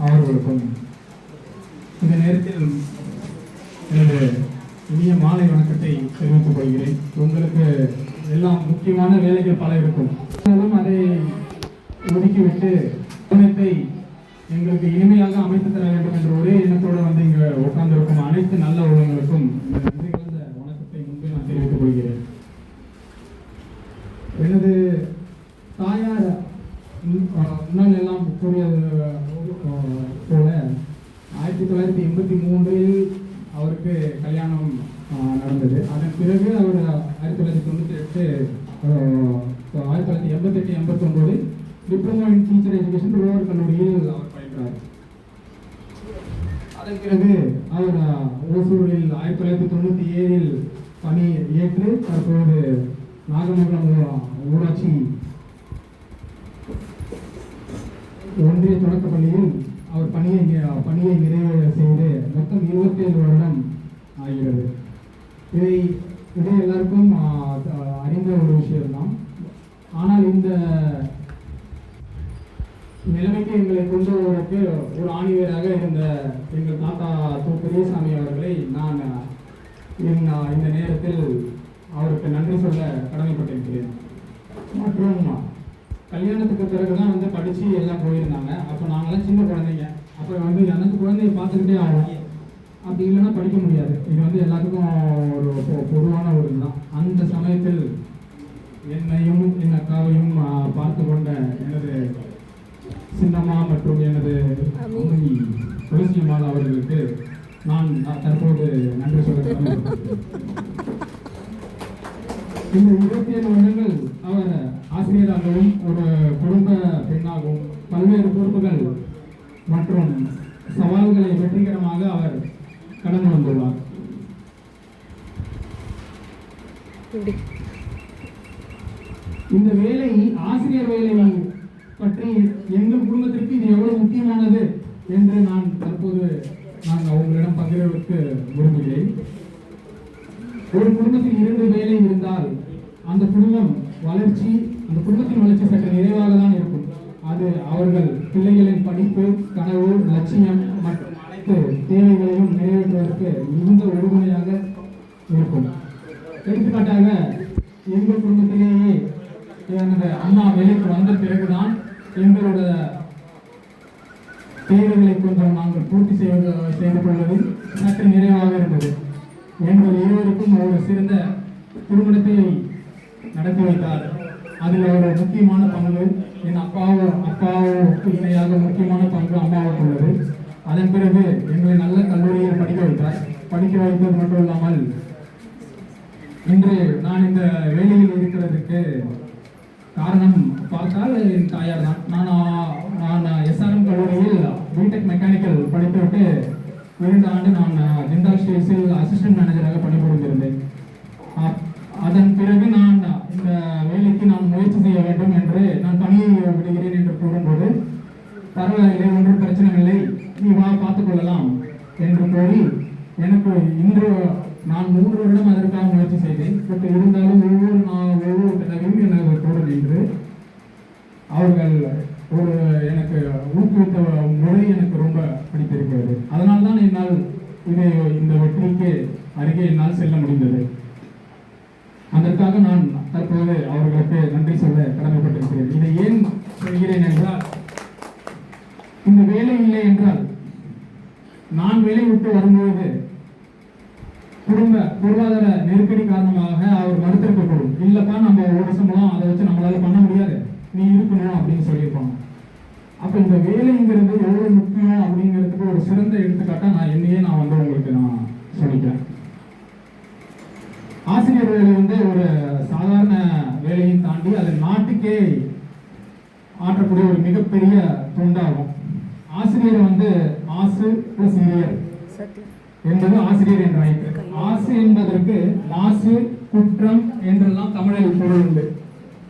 அவர்களுக்கும் இந்த நேரத்தில் எனது இனிய மாலை வணக்கத்தை தெரிவித்துக் கொள்கிறேன் உங்களுக்கு எல்லாம் முக்கியமான வேலைகள் பல இருக்கும். அதை ஒதுக்கிவிட்டு குணத்தை எங்களுக்கு இனிமையாக அமைத்து தர வேண்டும் என்ற ஒரே எண்ணத்தோடு வந்து இங்கு உட்கார்ந்திருக்கும் அனைத்து நல்ல உள்ளங்களுக்கும் இந்த நன்றி கலந்த வணக்கத்தை முன்பே நான் தெரிவித்துக் கொள்கிறேன் எனது தாயார் ம், அஹ், முன்னால் எல்லாம் கூறியது போல. ஆயிரத்தி தொள்ளாயிரத்தி எண்பத்தி மூன்றில் அவருக்கு கல்யாணம் நடந்தது. அதன் பிறகு அவர் ஆயிரத்தி தொள்ளாயிரத்தி தொண்ணூற்றி எட்டு ஆயிரத்தி தொள்ளாயிரத்தி எண்பத்தெட்டு எண்பத்தொம்போது diploma in teacher education Thiruvarur கல்லூரியில் அவர் பயின்றார். அதன் பிறகு அவர் ஓசூரில் ஆயிரத்தி தொள்ளாயிரத்தி தொண்ணூற்றி ஏழில் பணி ஏற்று தற்போது நாகமங்கலம் ஊராட்சி ஒன்றிய தொடக்க பள்ளியில் அவர் பணியை பணியை நிறைவு செய்து மொத்தம் இருபத்தி ஏழு வருடம் ஆகிறது. இதை இதை எல்லாருக்கும் அறிந்த ஒரு விஷயம்தான். ஆனால் இந்த நிலைமைக்கு எங்களை கொண்டு வருவதற்கு ஒரு ஆணிவேராக இருந்த எங்கள் தாத்தா தூ பெரியசாமி அவர்களை நான் இந்த நேரத்தில் அவருக்கு நன்றி சொல்ல கடமைப்பட்டிருக்கிறேன். மற்றும் கல்யாணத்துக்கு பிறகு தான் வந்து படித்து எல்லாம் போயிருந்தாங்க. அப்போ நாங்களாம் சின்ன குழந்தைங்க. அப்போ வந்து எனக்கு குழந்தைய பார்த்துக்கிட்டே ஆகும் அப்படி இல்லைன்னா படிக்க முடியாது. இது வந்து எல்லாத்துக்கும் ஒரு பொ- பொதுவான ஒரு இதுதான். அந்த சமயத்தில் என்னையும் என் அக்காவையும் பார்த்து கொண்ட எனது சின்னம்மா மற்றும் எனது அம்மி துளசியம்மாள் அவர்களுக்கு நான் நான் தற்போது நன்றி சொல்ல இந்த இருபத்தி ஆசிரியராகவும் ஒரு குடும்ப பெண்ணாகவும் பல்வேறு பொறுப்புகள் மற்றும் சவால்களை வெற்றிகரமாக அவர் கடந்து வந்துள்ளார். இந்த வேலை ஆசிரியர் வேலை பற்றி எங்கள் குடும்பத்திற்கு இது எவ்வளவு முக்கியமானது என்று நான் தற்போது நான் உங்களிடம் பகிர்வதற்கு விரும்புகிறேன். ஒரு குடும்பத்தில் இரண்டு வேலை இருந்தால் அந்த குடும்பம் வளர்ச்சி அந்த குடும்பத்தின் வளர்ச்சி சற்று நிறைவாக தான் இருக்கும். அது அவர்கள் பிள்ளைகளின் படிப்பு கனவு லட்சியம் மற்றும் அனைத்து தேவைகளையும் நிறைவேற்றுவதற்கு மிகுந்த உறுதுணையாக இருக்கும். எடுத்துக்காட்டாக எங்கள் குடும்பத்திலேயே எனது அம்மா வேலைக்கு வந்த பிறகுதான் எங்களோட தேவைகளை கொஞ்சம் நாங்கள் பூர்த்தி செய்வது செய்து கொள்வதில் சற்று நிறைவாக இருந்தது. எங்கள் இருவருக்கும் ஒரு சிறந்த திருமணத்தை நடத்தி வைத்தார். அதில் ஒரு முக்கியமான பங்கு என் அப்பாவோ அப்பாவுக்கு இணையாக முக்கியமான பங்கு அம்மாவுக்கு உள்ளது. அதன் பிறகு எங்களை நல்ல கல்லூரியில் படிக்க வைத்தார். படிக்க வைத்தது மட்டும் இல்லாமல் இன்று நான் இந்த வேலையில் இருக்கிறதுக்கு காரணம் பார்த்தால் என் தாயார் தான். நான் நான் எஸ்ஆர்எம் கல்லூரியில் பிடெக் மெக்கானிக்கல் படித்துவிட்டு இரண்டு ஆண்டு நான் ஜிந்தால் ஸ்டேஸில் அசிஸ்டன்ட் மேனேஜராக பணிபுரிந்திருந்தேன். அதன் பிறகு நான் இந்த வேலைக்கு நான் முயற்சி செய்ய வேண்டும் என்று நான் பணியை விடுகிறேன் என்று கூறும்போது பரவாயில்லை ஒன்றும் பிரச்சனை இல்லை நீ வா பார்த்துக் கொள்ளலாம் என்று கூறி எனக்கு இன்று நான் மூன்று வருடம் அதற்காக முயற்சி செய்தேன். பட் இருந்தாலும் ஒவ்வொரு நான் ஒவ்வொரு தடவையும் எனது கூட நின்று அவர்கள் ஒரு எனக்கு ஊக்குவித்த முறை எனக்கு ரொம்ப பிடித்திருக்கிறது. அதனால்தான் என்னால் இதை இந்த வெற்றிக்கு அருகே என்னால் செல்ல முடிந்தது. அதற்காக நான் தற்போது அவர்களுக்கு நன்றி சொல்ல கடமைப்பட்டிருக்கிறேன். இதை ஏன் சொல்கிறேன் என்றால் இந்த வேலை இல்லை என்றால் நான் வேலை விட்டு வரும்பொழுது குடும்ப பொருளாதார நெருக்கடி காரணமாக அவர் மறுத்திருக்கக்கூடும். இல்லப்பா நம்ம ஒரு சம்பளம் அதை வச்சு நம்மளால பண்ண முடியாது. நீ இருக்கணும் அப்படின்னு சொல்லியிருப்பாங்க. அப்ப இந்த வேலைங்கிறது எவ்வளோ முக்கியம் அப்படிங்கிறதுக்கு ஒரு சிறந்த எடுத்துக்காட்டா நான் என்னையே நான் வந்து உங்களுக்கு நான் சொல்லிக்கிறேன் ஆசிரியர் வேலை வந்து ஒரு சாதாரண வேலையும் தாண்டி அது நாட்டுக்கே ஆற்றக்கூடிய ஒரு மிகப்பெரிய தொண்டாகும். ஆசிரியர் வந்து ஆசு பிளஸ் இரியர் என்பது ஆசிரியர் என்ற அமைப்பு ஆசு என்பதற்கு மாசு குற்றம் என்றெல்லாம் தமிழில் பொருள் உண்டு.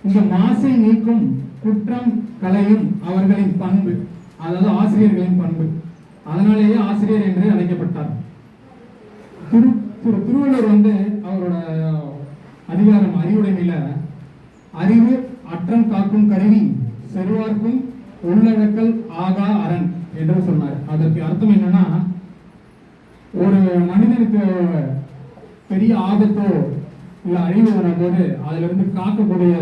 இந்த மாசை நீக்கும் குற்றம் கலையும் அவர்களின் பண்பு. அதாவது ஆசிரியர்களின் பண்பு. அதனாலேயே ஆசிரியர் என்று அழைக்கப்பட்டார். திரு திருவள்ளுவர் வந்து அவரோட அதிகாரம் அறிவுடைமையில அறிவு அற்றம் காக்கும் கருவி செருவார்க்கும் உள்ளடக்கல் ஆகா அரண் என்று சொன்னார். அதற்கு அர்த்தம் என்னன்னா ஒரு மனிதனுக்கு பெரிய ஆபத்தோ இல்லை அழிவு வரும்போது அதுல இருந்து காக்கக்கூடிய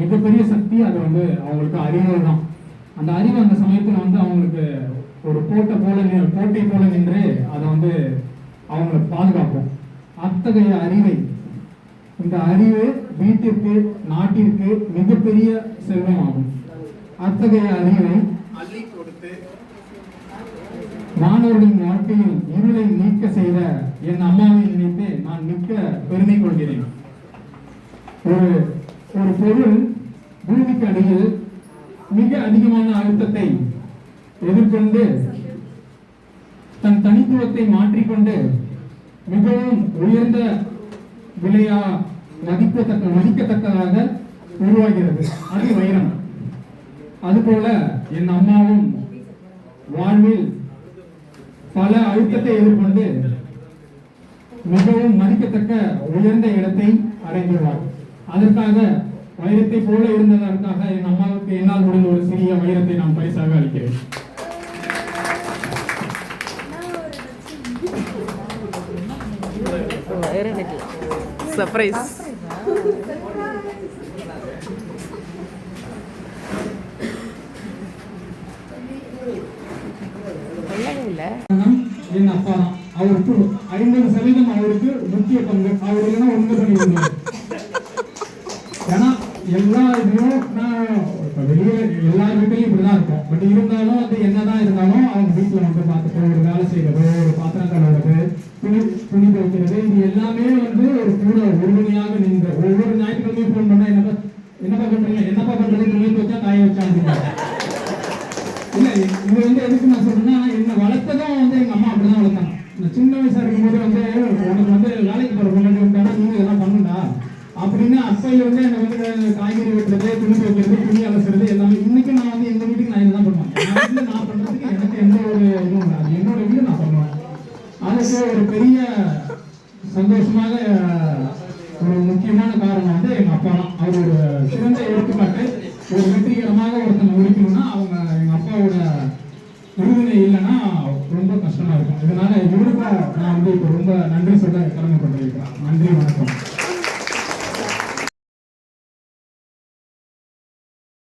மிகப்பெரிய சக்தி அது வந்து அவங்களுக்கு அறிவு தான். அந்த அறிவு அந்த சமயத்தில் வந்து அவங்களுக்கு ஒரு கோட்டை போல கோட்டை போல நின்று அதை வந்து அவங்களை பாதுகாக்கும் அத்தகைய அறிவை இந்த அறிவு வீட்டிற்கு நாட்டிற்கு மிகப்பெரிய செல்வமாகும். அத்தகைய அறிவை அள்ளி கொடுத்து மாணவர்களின் வாழ்க்கையில் இருளை நீக்க செய்த என் அம்மாவை நினைத்து நான் மிக்க பெருமை கொள்கிறேன். ஒரு ஒரு பொருள் பூமிக்கு அடியில் மிக அதிகமான அழுத்தத்தை எதிர்கொண்டு தன் தனித்துவத்தை மாற்றிக்கொண்டு மிகவும் உயர்ந்த விலையா மதிக்கத்தக்க மதிக்கத்தக்கதாக உருவாகிறது. அது வைரம். அதுபோல என் அம்மாவும் வாழ்வில் பல அழுத்தத்தை எதிர்கொண்டு மிகவும் மதிக்கத்தக்க உயர்ந்த இடத்தை அடைந்துள்ளார். அதற்காக வைரத்தை போல இருந்ததற்காக என் அம்மாவுக்கு என்னால் முடிந்த ஒரு சிறிய வைரத்தை நான் பரிசாக அளிக்கிறேன். ಎರಡಕ್ಕೆ ಸರ್ಪ್ರೈಸ್ என் அப்பா தான் அவருக்கு ஐம்பது சதவீதம் அவருக்கு முக்கிய பங்கு அவர் இல்லைன்னா ஒன்று பண்ணிவிடுவார் ஏன்னா எல்லா இதுலையும் நான் இப்போ வெளியே எல்லா வீட்லையும் இப்படி தான் இருக்கும் பட் இருந்தாலும் அது என்னதான் இருந்தாலும் அவங்க வீட்டில் வந்து பார்த்துட்டு ஒரு வேலை செய்யறது இல்லை இது வந்து எதுக்கு நான் சொல்றேன்னா என்ன வளர்த்ததும் வந்து எங்க அம்மா அப்படிதான் வளர்த்தாங்க. நான் சின்ன வயசா இருக்கும்போது வந்து உனக்கு வந்து வேலைக்கு போற பொண்ணு விட்டானா நீங்க இதெல்லாம் பண்ணுடா. அப்படின்னு அப்பையில வந்து எனக்கு வந்து காய்கறி வெட்டுறது துணி வைக்கிறது துணி அலசுறது எல்லாமே இன்னைக்கு நான் வந்து எங்க வீட்டுக்கு நான் இதுதான் பண்ணுவேன் என் வீட்டுல நான் பண்றதுக்கு எனக்கு எந்த ஒரு இதுவும் இல்லை அது என்னோட வீடு நான் பண்ணுவேன் அதுக்கு ஒரு பெரிய சந்தோஷமாக ஒரு முக்கியமான காரணம் வந்து எங்க அப்பா தான் அவர் ஒரு சிறந்த எடுத்துக்காட்டு ஒரு வெற்றிகரமாக ஒருத்தங்க முடிக்கணும்னா அவங்க எங்க அப்பாவோட உறுதுணை இல்லைன்னா ரொம்ப கஷ்டமா இருக்கும். இதனால இவருக்கும் நான் வந்து இப்போ ரொம்ப நன்றி சொல்ல கடமைப்பட்டிருக்கிறேன் நன்றி வணக்கம்.